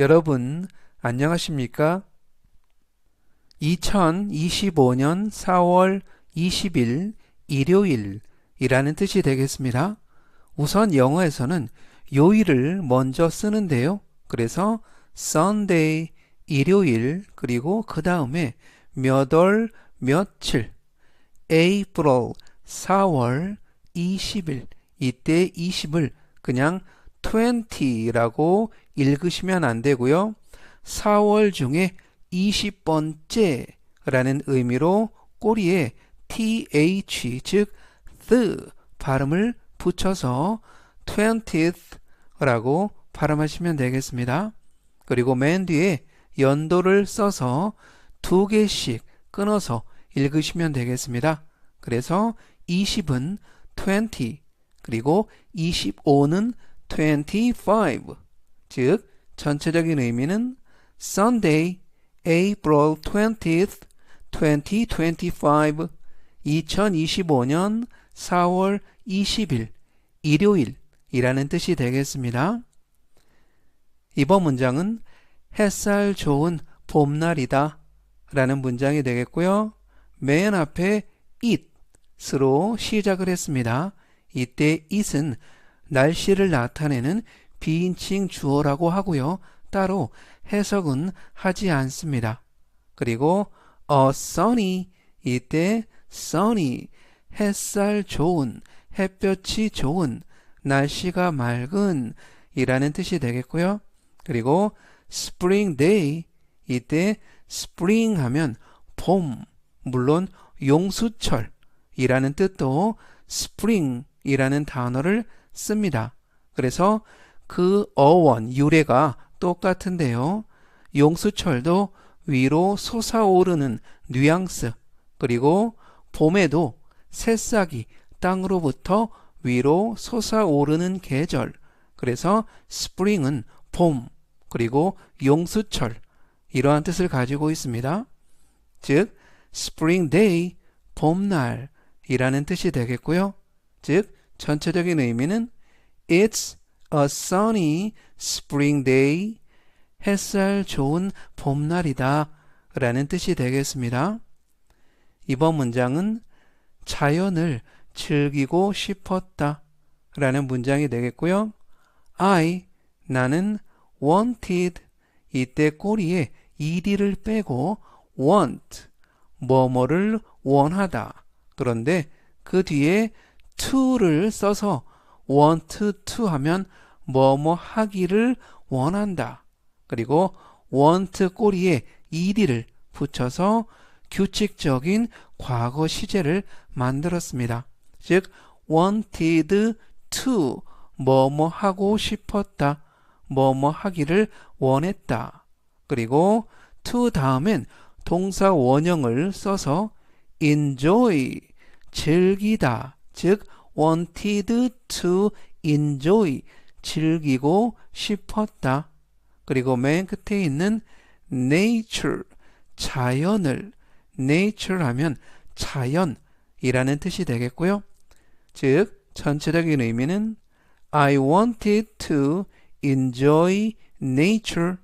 여러분, 안녕하십니까? 2025년 4월 20일 일요일이라는 뜻이 되겠습니다. 우선 영어에서는 요일을 먼저 쓰는데요. 그래서 Sunday, 일요일, 그리고 그 다음에 몇 월, 며칠, April, 4월 20일, 이때 20을 그냥 20라고 읽으시면 안 되고요. 4월 중에 20번째 라는 의미로 꼬리에 th, 즉, the 발음을 붙여서 20th 라고 발음하시면 되겠습니다. 그리고 맨 뒤에 연도를 써서 두 개씩 끊어서 읽으시면 되겠습니다. 그래서 20은 20, 그리고 25는 25, 즉 전체적인 의미는 Sunday, April 20th, 2025, 2025년 4월 20일, 일요일이라는 뜻이 되겠습니다. 이번 문장은 햇살 좋은 봄날이다 라는 문장이 되겠고요. 맨 앞에 it으로 시작을 했습니다. 이때 it은 날씨를 나타내는 비인칭 주어라고 하고요. 따로 해석은 하지 않습니다. 그리고 a sunny 이때 sunny 햇살 좋은 햇볕이 좋은 날씨가 맑은 이라는 뜻이 되겠고요. 그리고 spring day 이때 spring 하면 봄 물론 용수철이라는 뜻도 spring이라는 단어를 씁니다. 그래서 그 어원 유래가 똑같은데요. 용수철도 위로 솟아오르는 뉘앙스 그리고 봄에도 새싹이 땅으로부터 위로 솟아오르는 계절 그래서 스프링은 봄 그리고 용수철 이러한 뜻을 가지고 있습니다. 즉 spring day 봄날이라는 뜻이 되겠고요. 즉 전체적인 의미는 It's a sunny spring day. 햇살 좋은 봄날이다. 라는 뜻이 되겠습니다. 이번 문장은 자연을 즐기고 싶었다. 라는 문장이 되겠고요. I, 나는 wanted, 이때 꼬리에 ed를 빼고 want, 뭐뭐를 원하다. 그런데 그 뒤에 to를 써서 want to 하면 뭐뭐 하기를 원한다. 그리고 want 꼬리에 ed를 붙여서 규칙적인 과거 시제를 만들었습니다. 즉 wanted to 뭐뭐 하고 싶었다. 뭐뭐 하기를 원했다. 그리고 to 다음엔 동사 원형을 써서 enjoy 즐기다 즉 wanted to enjoy 즐기고 싶었다. 그리고 맨 끝에 있는 nature 자연을 nature 하면 자연이라는 뜻이 되겠고요. 즉 전체적인 의미는 I wanted to enjoy nature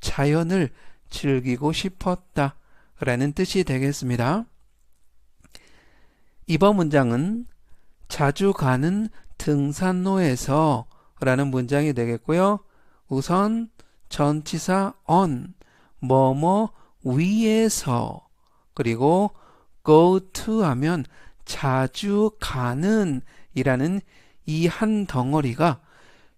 자연을 즐기고 싶었다 라는 뜻이 되겠습니다. 이번 문장은 자주 가는 등산로에서 라는 문장이 되겠고요. 우선 전치사 on, 뭐뭐 위에서 그리고 go to 하면 자주 가는 이라는 이 한 덩어리가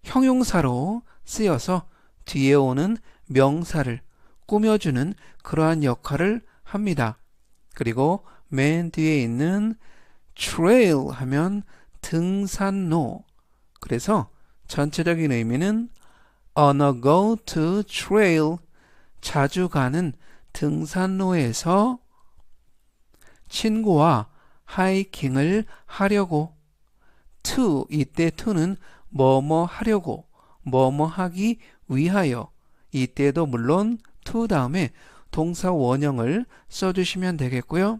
형용사로 쓰여서 뒤에 오는 명사를 꾸며주는 그러한 역할을 합니다. 그리고 맨 뒤에 있는 trail 하면 등산로. 그래서 전체적인 의미는 on a go to trail 자주 가는 등산로에서 친구와 하이킹을 하려고 to 이때 to는 뭐뭐 하려고 뭐뭐 하기 위하여 이때도 물론 to 다음에 동사 원형을 써주시면 되겠고요.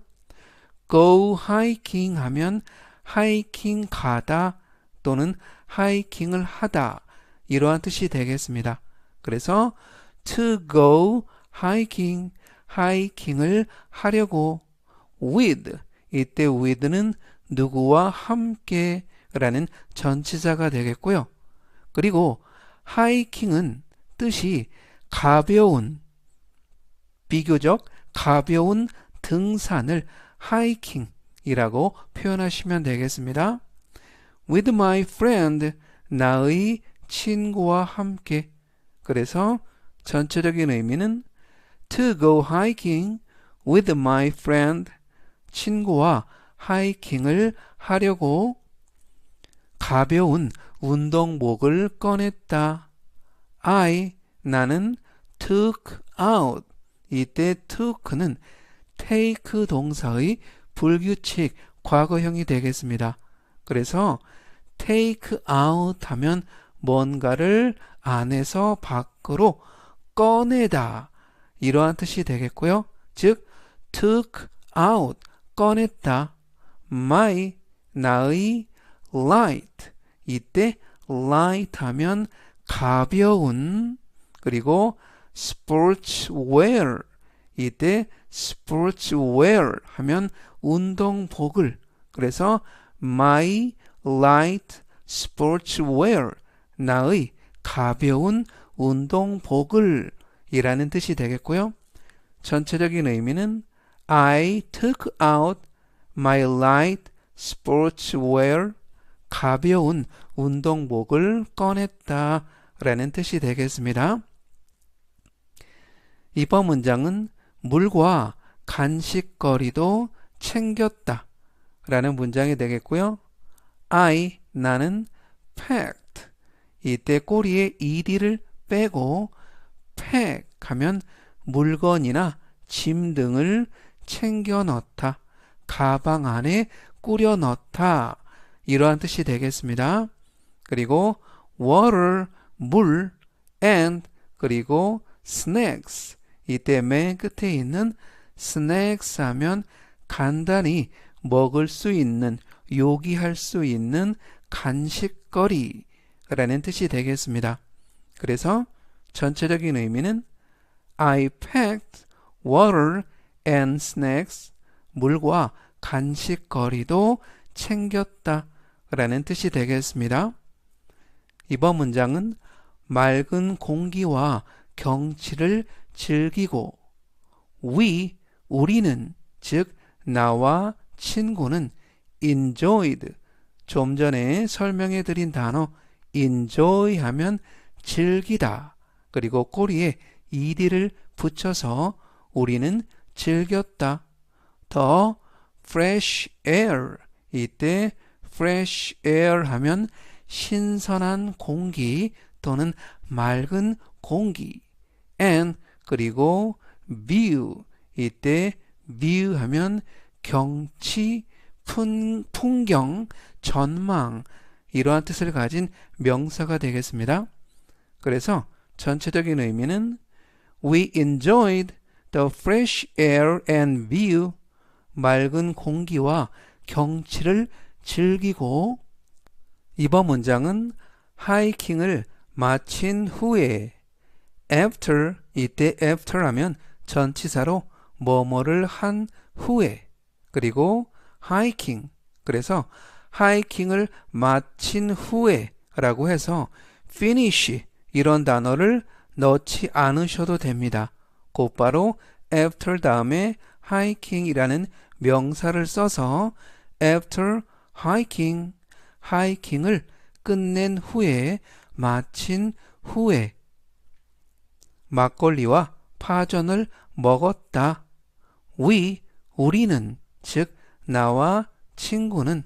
go hiking 하면 하이킹 가다 또는 하이킹을 하다 이러한 뜻이 되겠습니다. 그래서 to go hiking, 하이킹을 하려고 with 이때 with는 누구와 함께 라는 전치사가 되겠고요. 그리고 하이킹은 뜻이 가벼운 비교적 가벼운 등산을 하이킹이라고 표현하시면 되겠습니다. With my friend 나의 친구와 함께 그래서 전체적인 의미는 to go hiking with my friend 친구와 하이킹을 하려고 가벼운 운동복을 꺼냈다. I 나는 took out 이때 took는 take 동사의 불규칙 과거형이 되겠습니다. 그래서 take out 하면 뭔가를 안에서 밖으로 꺼내다 이러한 뜻이 되겠고요. 즉 took out 꺼냈다. my 나의 light 이때 light 하면 가벼운 그리고 sportswear 이때 sportswear 하면 운동복을 그래서 my light sportswear 나의 가벼운 운동복을 이라는 뜻이 되겠고요. 전체적인 의미는 I took out my light sportswear 가벼운 운동복을 꺼냈다 라는 뜻이 되겠습니다. 이번 문장은 물과 간식거리도 챙겼다 라는 문장이 되겠고요. I 나는 packed 이때 꼬리에 ed를 빼고 pack 하면 물건이나 짐 등을 챙겨 넣다 가방 안에 꾸려 넣다 이러한 뜻이 되겠습니다. 그리고 water 물 and 그리고 snacks 이때 맨 끝에 있는 snacks 하면 간단히 먹을 수 있는 요기할 수 있는 간식거리라는 뜻이 되겠습니다. 그래서 전체적인 의미는 I packed water and snacks 물과 간식거리도 챙겼다 라는 뜻이 되겠습니다. 이번 문장은 맑은 공기와 경치를 즐기고 we 우리는 즉 나와 친구는 enjoyed. 좀 전에 설명해 드린 단어 enjoy 하면 즐기다. 그리고 꼬리에 ed를 붙여서 우리는 즐겼다. 더 fresh air. 이때 fresh air 하면 신선한 공기 또는 맑은 공기. and 그리고 view. 이때 view 하면 경치, 푼, 풍경, 전망 이러한 뜻을 가진 명사가 되겠습니다. 그래서 전체적인 의미는 We enjoyed the fresh air and view 맑은 공기와 경치를 즐기고 이번 문장은 하이킹을 마친 후에 after 이때 after 하면 전치사로 뭐뭐를 한 후에 그리고 하이킹 그래서 하이킹을 마친 후에 라고 해서 finish 이런 단어를 넣지 않으셔도 됩니다. 곧바로 after 다음에 hiking이라는 명사를 써서 after hiking, hiking을 끝낸 후에 마친 후에 막걸리와 파전을 먹었다. we 우리는 즉 나와 친구는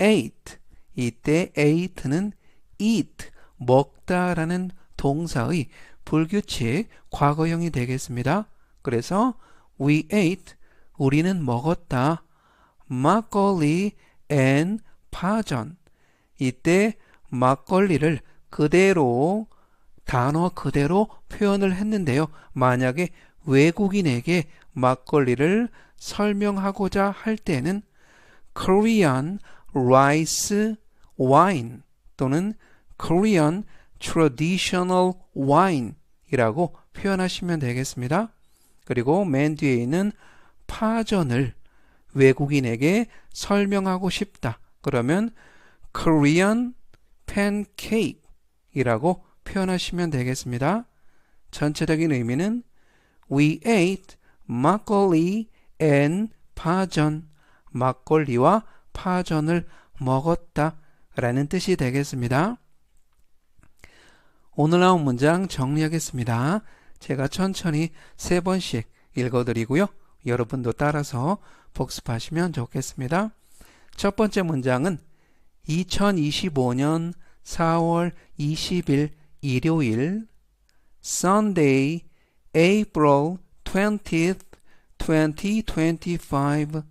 ate 이때 ate는 eat 먹다라는 동사의 불규칙 과거형이 되겠습니다. 그래서 we ate 우리는 먹었다. 막걸리 and 파전 이때 막걸리를 그대로 단어 그대로 표현을 했는데요. 만약에 외국인에게 막걸리를 설명하고자 할 때는 Korean rice wine 또는 Korean traditional wine 이라고 표현하시면 되겠습니다. 그리고 맨 뒤에 있는 파전을 외국인에게 설명하고 싶다. 그러면 Korean pancake 이라고 표현하시면 되겠습니다. 전체적인 의미는 We ate 막걸리 and 파전. 막걸리와 파전을 먹었다. 라는 뜻이 되겠습니다. 오늘 나온 문장 정리하겠습니다. 제가 천천히 세 번씩 읽어드리고요. 여러분도 따라서 복습하시면 좋겠습니다. 첫 번째 문장은 2025년 4월 20일 일요일 Sunday, April 20th, 2025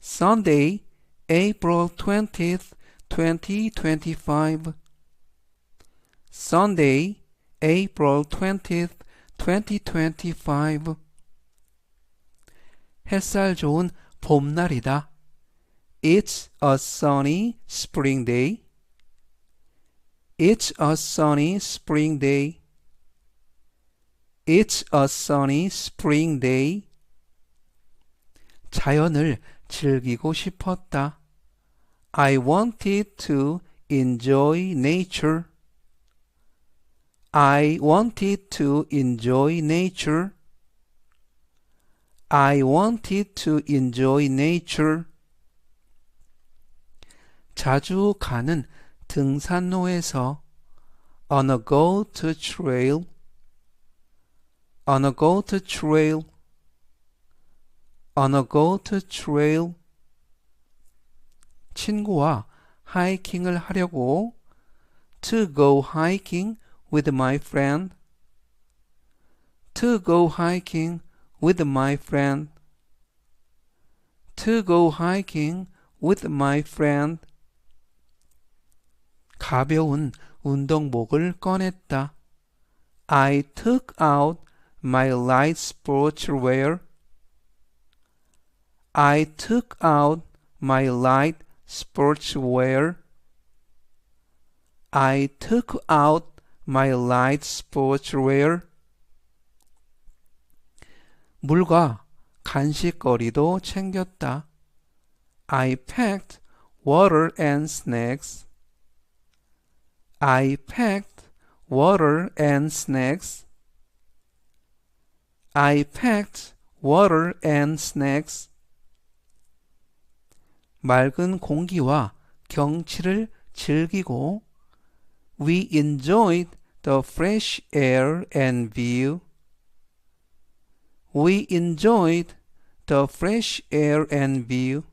Sunday, April 20th, 2025 Sunday, April 20th, 2025 햇살 좋은 봄날이다. It's a sunny spring day. It's a sunny spring day. It's a sunny spring day. 자연을 즐기고 싶었다. I wanted to enjoy nature. I wanted to enjoy nature. I wanted to enjoy nature. 자주 가는 등산로에서 on a goat trail on a goat trail on a goat trail 친구와 하이킹을 하려고 to go hiking with my friend to go hiking with my friend to go hiking with my friend 가벼운 운동복을 꺼냈다. I took out my light sportswear. I took out my light sportswear. I took out my light sportswear. 물과 간식거리도 챙겼다. I packed water and snacks. I packed water and snacks. I packed water and snacks. 맑은 공기와 경치를 즐기고 we enjoyed the fresh air and view. We enjoyed the fresh air and view.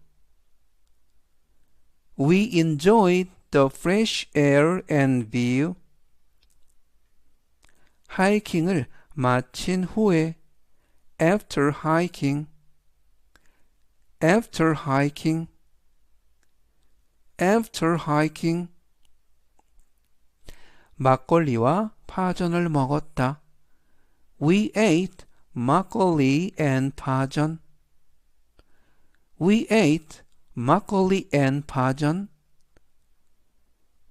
We enjoyed the fresh air and view. 하이킹을 마친 후에 after hiking after hiking after hiking 막걸리와 파전을 먹었다. We ate 막걸리 and 파전. We ate 막걸리 and 파전.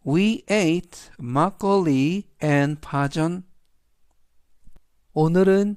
We ate 막걸리 and 파전. 오늘은